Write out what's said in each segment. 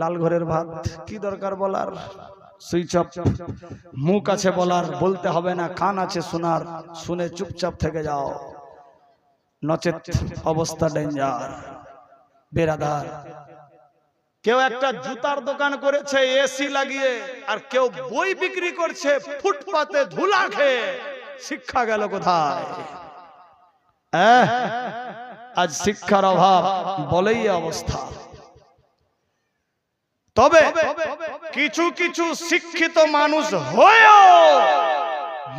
লাল ঘরের ভাত, কি দরকার বলার? Switch off. মুখ আছে বলার, বলতে হবে না, কান আছে শোনার, শুনে চুপচাপ থেকে যাও। নচেত অবস্থা ডেঞ্জার বেরাদার। কেউ একটা জুতার দোকান করেছে, এসি লাগিয়ে, আর কেউ বই বিক্রি করছে, ফুটপাতে ধুলা খেয়ে। শিক্ষা গেল কোথায়? আজ শিক্ষার অভাব, বলেই অবস্থা। তবে কিছু কিছু শিক্ষিত মানুষ হয়েও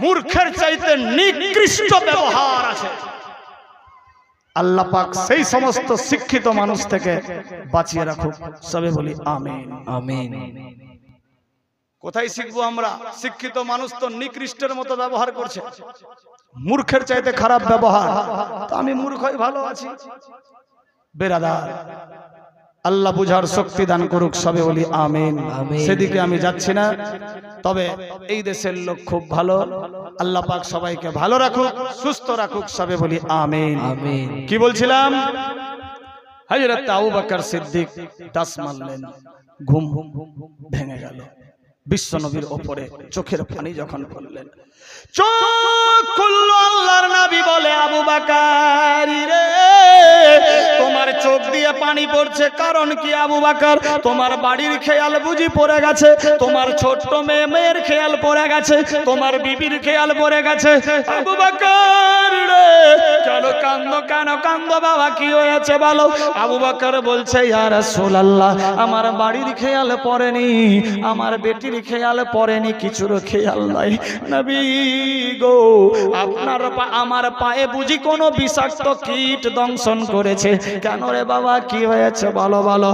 মূর্খের চাইতে নিকৃষ্ট ব্যবহার আছে। আল্লাহ পাক সেই সমস্ত শিক্ষিত মানুষ থেকে বাঁচিয়ে রাখুক। সবে বলি আমিন। আমিন। কোথায় শিখব আমরা? শিক্ষিত মানুষ তো নিকৃষ্টের মতো ব্যবহার করছে। মূর্খের চাইতে খারাপ ব্যবহার। তো আমি মূর্খই ভালো আছি। বেরাদার। আল্লাহ বুঝার শক্তি দান করুক সবে বলি আমিন। সেদিকে আমি যাচ্ছি না। তবে এই দেশের লোক খুব ভালো। আল্লাহ পাক সবাইকে ভালো রাখুক সুস্থ রাখুক সবে বলি আমিন। কি বলছিলাম? হযরত আবু বকর সিদ্দিক ঘুম মারলেন। ঘুম ভেঙে গেল। বিশ্ব নবীর ওপরে চোখের পানি যখন পড়লেন। চোখ খুলল আল্লাহর নবী বলে, আবু বকর রে, তোমার চোখ দিয়ে পানি পড়ছে, কারণ কি আবু বকর? তোমার বাড়ির খেয়াল বুঝি পড়ে গেছে, তোমার ছোট্ট মেয়ে মেয়ের খেয়াল পড়ে গেছে, তোমার বিবির খেয়াল পড়ে গেছে। আবু বকর রে, কেন কান্দ কেন কান্দ, বাবা, কি হয়েছে বলো? আবু বকর বলছে, ইয়া রাসূলুল্লাহ, আমার বাড়ির খেয়াল পড়েনি, আমার বেটির খেয়াল, পড়েনি কিছুর খেয়াল নাই। নবী গো, আপনার আমার পায়ে বুঝি কোনো বিষাক্ত কীট দংশন করেছে। কেন রে বাবা, কি হয়েছে বলো বলো।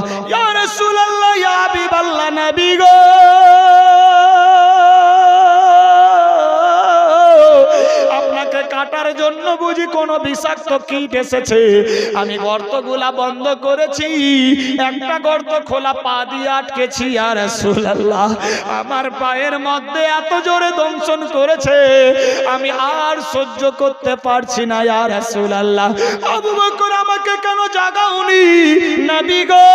গো। আপনাকে কাটার জন্য বুঝি কোনো বিষাক্ত কীট এসেছে? আমি গর্তগুলা বন্ধ করেছি। একটা গর্ত খোলা পা দিয়ে আটকেছি। আর রাসূলুল্লাহ আমার পায়ের মধ্যে এত জোরে দংশন করেছে। আমি আর সহ্য করতে পারছি না আর রাসূলুল্লাহ। আবু বকর আমাকে কেন জাগাওনি? নবী গো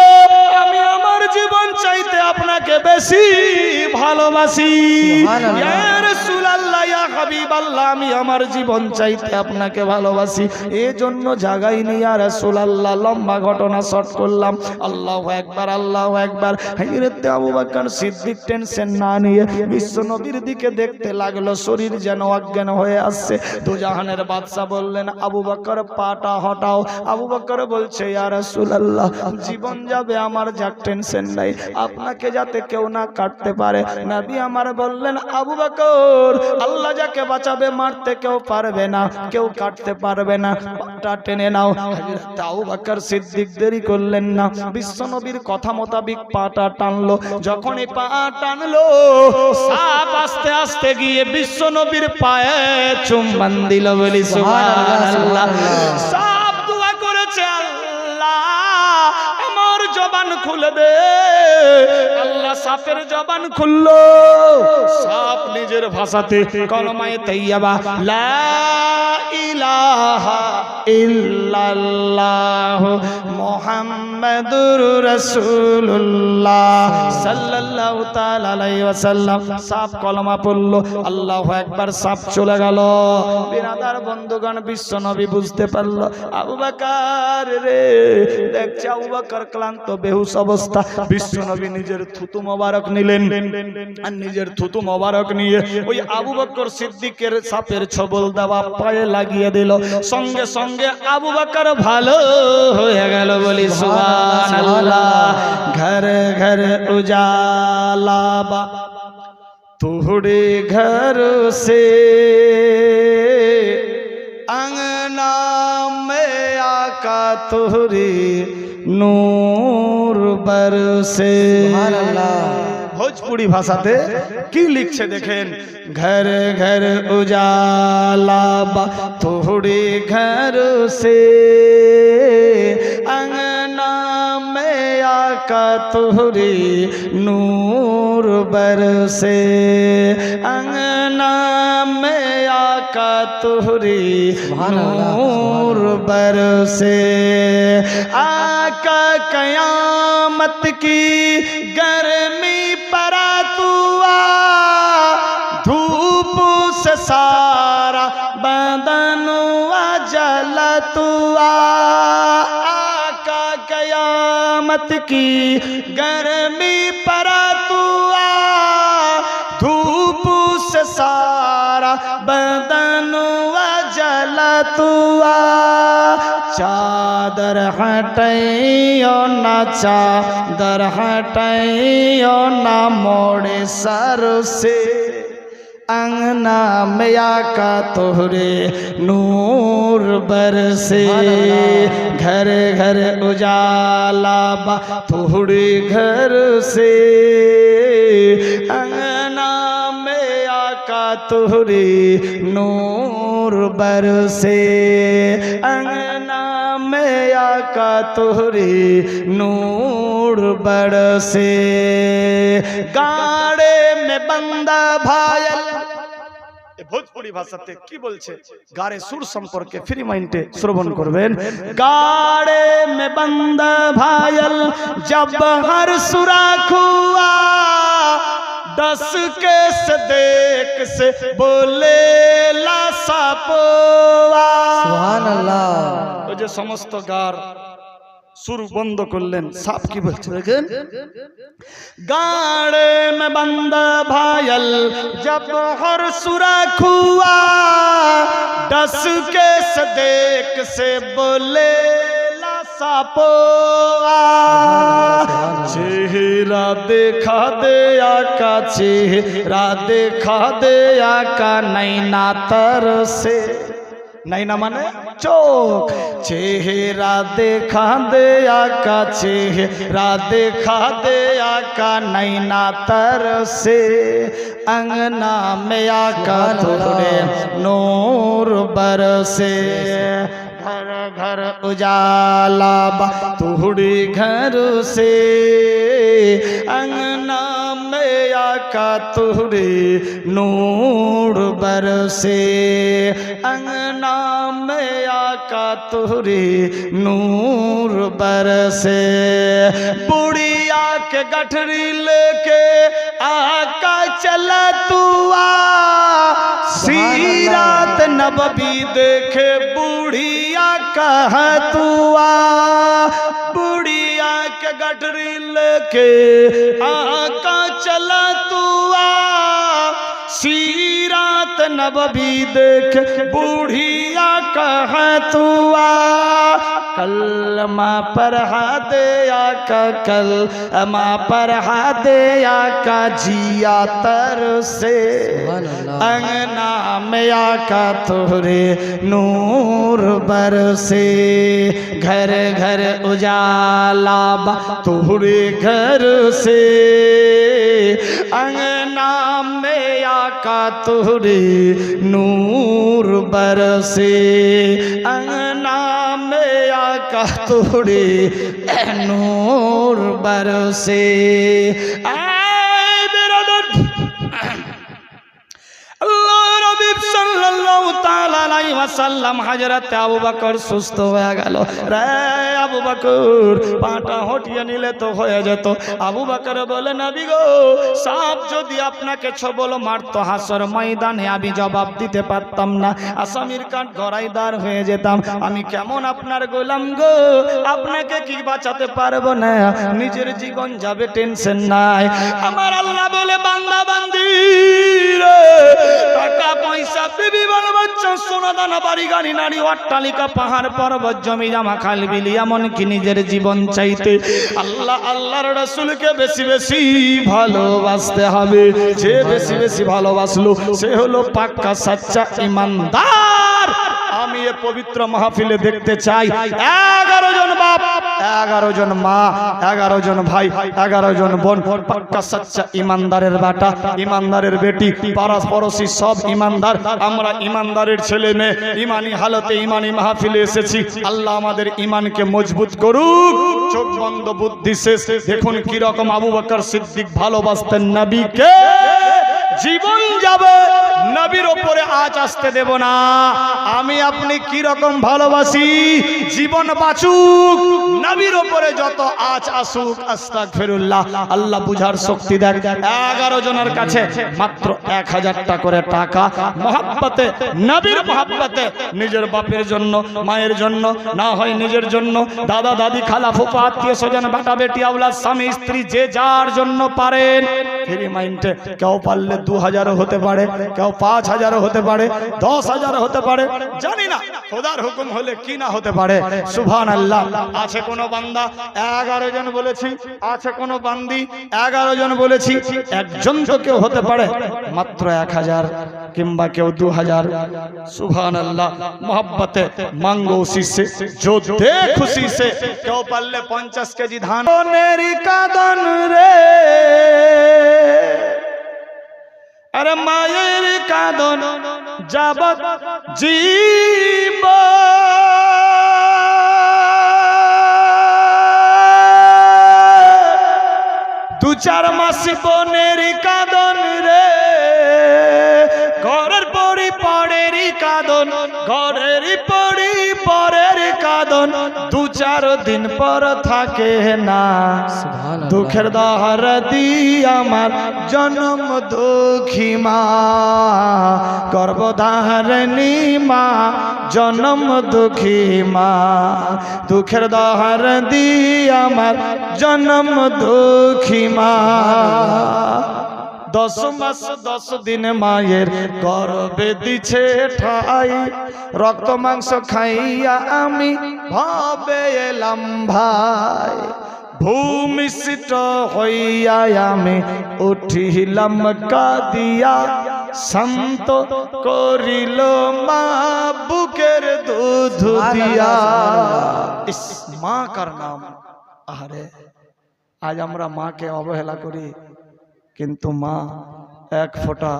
আমি আমার জীবন চাইতে আপনাকে বেশি ভালোবাসি। ইয়া রাসূলুল্লাহ ইয়া হাবিবাল্লাহ আমি আমার জীবন চাইতে আপনাকে ভালোবাসি। এজন্য ইয়া রাসূলুল্লাহ, লম্বা ঘটনা শর্ট করলাম। আল্লাহু আল্লাহু আবু সিদ্দিক টেনশন না নিয়ে বিশ্ব নবীর দিকে দেখতে লাগল, শরীর যেন অজ্ঞান হয়ে আসছে। দুজাহানের বাদশা বললেন, আবু বকর, পাটা হটাও। আবু বকর বলছে, ইয়া রাসূলুল্লাহ, জীবন যাবে আমার, যাক টেনশন নাই। আপনাকে যাতে কেউ না কাটতে পারে। নবী আমার বললেন, আবু বকর, আল্লাহ যাকে বাঁচাবে, মারতে কেউ পারবে না, কেউ কাটতে পারবে না। পাটা টেনে নাও। তাও বাকার সিদ্দিক দেরি করলেন না। বিশ্বনবীর কথা মোতাবিক পাটা টানলো। যখনই পা টানলো, সাপ আস্তে আস্তে গিয়ে বিশ্বনবীর পায়ে চুম্বন দিল বলি সুবহানাল্লাহ। জবান খুলে দে। আল্লাহ সাপের জবান খুললো। সাপ নিজের ভাষাতে কলমায়ে তৈয়বা লা ইলাহা ইল্লাল্লাহ মুহাম্মাদুর রাসূলুল্লাহ। সাল্লাল্লাহু তাআলা আলাইহি ওয়াসাল্লাম সাপ কলমা পড়ল। আল্লাহু একবার সাপ চলে গেল। বিরাদার বন্ধুগণ, বিশ্ব নবী বুঝতে পারল, আবু বকর রে, দেখছে আবু বকর ক্লান্ত বেহুশ অবস্থা বিশ্ব নবী নিজের থুতু মোবারক নিলেন আর নিজের থুতু মোবারক নিয়ে ওই আবু বকর সিদ্দিকের সাপের ছবল দেওয়া পায়ে লাগিয়ে দিল সঙ্গে সঙ্গে আবু বকর ভালো হয়ে গেল বলি সুবহানাল্লাহ ঘর ঘর উজালা বা তোহরে ঘর সে अंगना में তুহরি নূর বরসে। ভোজপুরি ভাষাতে কি লিখছে দেখেন? ঘর ঘর উজালা বা তোহরে ঘর সে অঙ্গনা মে আকা তোহরে নূর বরসে। অঙ্গনা মে আ आका तुहरी नूर बरसे आका कयामत की गर्मी परा तुआ। धूप से सारा बदन हुआ जल तुआ। आका कयामत की गर्मी परा तुआ। धूप से सारा जल तुआ चादर हटैयो ना चादर हटैयो ना मोड़े सर से अंगना मैया का तोहरे नूर बरसे घर घर उजाला बा तोहरे घर से अंगना मैया का तोहरे नूर बरसे अंगना मैया का तोहरे नूर बरसे गाड़े में बंदा भायल এ ভোজপুরি ভাষাতে কি বলছে গাড়ে সুর সম্পর্কে ফ্রি মাইন্ডে শ্রবণ করবেন গাড়ে মে বন্দ ভায়াল জব হর সুরাখ হুয়া दस के से देख से बोले ला सापोआ সুবহান আল্লাহ ওই যে সমস্ত গার সুর বন্ধ করলেন সাপ কি বলছে দেখেন गाड़े में बंद भायल जब हर सुरख हुआ डस के सदेक से बोले ला सापोआ चेहरा देखा दे आका चेहरा देखा दे आका नैना तर से नैना माने चोख चेहरा देखा दे आका चेहरा देखा दे आका नैना तर से अंगना में आका तोरे नूर बरसे घर उजाला बा। तुहड़ी घर से अंगना में आका तुहड़ी नूर बरसे अंगना में आका तुहरी नूर बरसे बुढ़िया के गठरी लेके आका चला तुआ। सीरात नबी देखे बुढ़िया कह तुआ बुढ़िया के गठरी लेके आका चला तुआ सीरात नबी देख बूढ़िया कह तुआ कलमा पर दे का कल अमा पर दे का जिया तर से? अंगना में आका तोरे नूर बर से। घर घर उजाला बा तोरे घर से। अंगना में आका तोरे नूर बरसे अंगना में आका तोरे नूर बरसे आए ওয়াসাল্লাম হযরত আবু বকর সুস্থ হয়ে গেল। রে আবু বকর, পাটা হটিয়ে নিলে তো হয়ে যেত। আবু বকর বলে, নবী গো, সাপ যদি আপনাকে ছবল মারতো, হাসর ময়দানে আমি জবাব দিতে পারতাম না। আসামির কাঠ গড়াইদার হয়ে যেতাম। আমি কেমন আপনার গোলাম গো? আপনাকে কি বাঁচাতে পারব না? নিজের জীবন যাবে, টেনশন নাই। আমার আল্লাহ বলে, বান্দা, বান্দি টাকা, পয়সা, বিবি বাল বাচ্চা, সোনা, দানা বাড়ি গাড়ি নারী অট্টালিকা, পাহাড়, পর্বত, জমি, জামা, খাল, বিলি, এমনকি নিজের জীবন চাইতে। আল্লাহ, আল্লাহর রসুলকে বেশি বেশি ভালোবাসতে হবে। যে বেশি বেশি ভালোবাসলো, সে হলো পাক্কা, সাচ্চা, ইমানদার। আমি এ পবিত্র মাহফিলে দেখতে চাই। এগারো জন বাপ, এগারো জন মা, এগারো জন ভাই, এগারো জন বোন, পাক্কা সচ্চা ইমানদারের বাটা, ইমানদারের বেটি, পাড়া পড়োশি সব ইমানদার। আমরা ইমানদারের ছেলে মেয়ে, ইমানি হালতে ইমানি মাহফিলে এসেছি। আল্লাহ আমাদের ইমানকে মজবুত করুক। চোখ বন্ধ, বুদ্ধি শেষ। দেখুন কি রকম আবু বকর সিদ্দিক ভালোবাসতেন নবীকে। জীবন যাবে নবীর ওপরে আজ আসতে দেব না। আমি আপনি কি রকম ভালোবাসি? জীবন বাঁচুক, নবীর ওপরে যত আজ আসুক আস্তাক ফেরুল্লাহ আল্লাহ বুঝার শক্তি দেখ এগারো জনের কাছে মাত্র এক হাজারটা করে টাকা। মহাব্বতে, নবীর মহাব্বতে, নিজের বাপের জন্য, মায়ের জন্য, না হয় নিজের জন্য। দাদা, দাদি, খালা ফুপা আত্মীয় স্বজন বাটা বেটি আউলাদ স্বামী, স্ত্রী, যে যার জন্য পারেন। ফ্রি মাইন্ডে কেউ পারলে দু হাজারও হতে পারে, কেউ পাঁচ হাজারও হতে পারে, দশ হাজারও হতে পারে, জানি না। খোদার হুকুম হলে কি না হতে পারে? সুভান আল্লাহ আছে কোন বান্দা? এগারো জন বলেছি। আছে কোন বান্দি? এগারো জন বলেছি। একজন তো কেউ হতে পারে। মাত্র এক হাজার কিংবা কেউ দু হাজার। সুভান আল্লাহ মোহাব্বতে মাঙ্গো শিষ্যে যোদ্ধে খুশি সে। কেউ পারলে পঞ্চাশ কেজি ধান। রে। আরে মায়ের কাদন যাবত জীব দু চার মাস বনের কাদন রে, ঘরের পরি পরেরই কাদন, ঘরের পরি পরের কাদন। দু দিন পর থাকে না। দুঃখের দহর দি আমার জন্ম দুঃখী মা। গর্ভধারণী মা জন্ম দুঃখী মা। দুঃখের দহর দি আমার জন্ম দুঃখী মা। দশ মাস, দশ দিন মায়ের গর্বে দিছে ঠাই। রক্ত, মাংস খাইয়া আমি ভাবে এলাম ভাই। ভূমিষ্ঠ হইয়া আমি উঠিলাম কাদিয়া। শান্ত করিল মা বুকের দুধ দিয়া। মা কার নাম? আরে আজ আমরা মাকে অবহেলা করি। কিন্তু মা এক ফোঁটা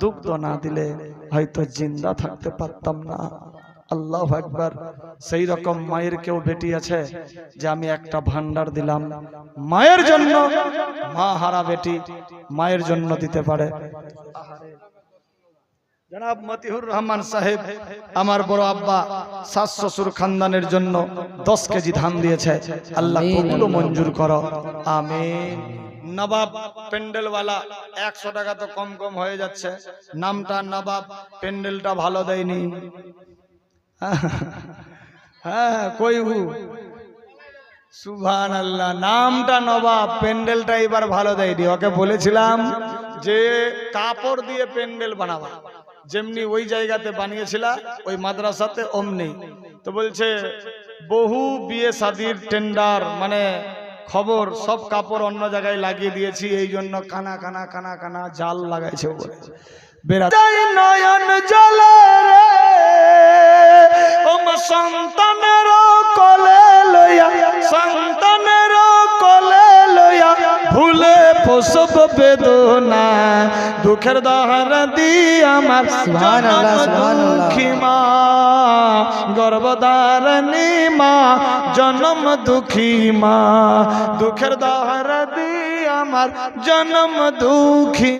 দুগ্ধ না দিলে হয়তো জিন্দা থাকতে পারতাম না। আল্লাহ একবার সেই রকম মায়ের কেউ বেটি আছে যে আমি একটা ভান্ডার দিলাম। মায়ের জন্য মা হারা বেটি মায়ের জন্য দিতে পারে। জনাব মতিহুর রহমান সাহেব আমার বড় আব্বা শাশ শ্বশুর খানদানের জন্য দশ কেজি ধান দিয়েছে। আল্লাহ কবুল মঞ্জুর করো। আমিন। নবাব প্যান্ডেলওয়ালা একশো টাকা তো কম কম হয়ে যাচ্ছে। নামটা নবাব প্যান্ডেলটা ভালো দেয়নি। হ্যাঁ কই হু? সুভান আল্লাহ নামটা নবাব প্যান্ডেলটা এবার ভালো দেয়নি। ওকে বলেছিলাম যে কাপড় দিয়ে প্যান্ডেল বানাবা। যেমনি ওই জায়গাতে বানিয়েছিল, ওই মাদ্রাসাতে অমনি। তো বলছে, বহু বিয়ে শাদির টেন্ডার মানে খবর, সব কাপড় অন্য জায়গায় লাগিয়ে দিয়েছি, এই জন্য কানা কানা কানা কানা জাল লাগাইছে বলে বেড়া নয়ন জল রে ওম প্রসব বেদনা দুঃখের দহর দি আমার। দুঃখী মা গর্ভধারণী মা জনম দুঃখী মা দুঃখের দহর দি আমার জনম দুঃখী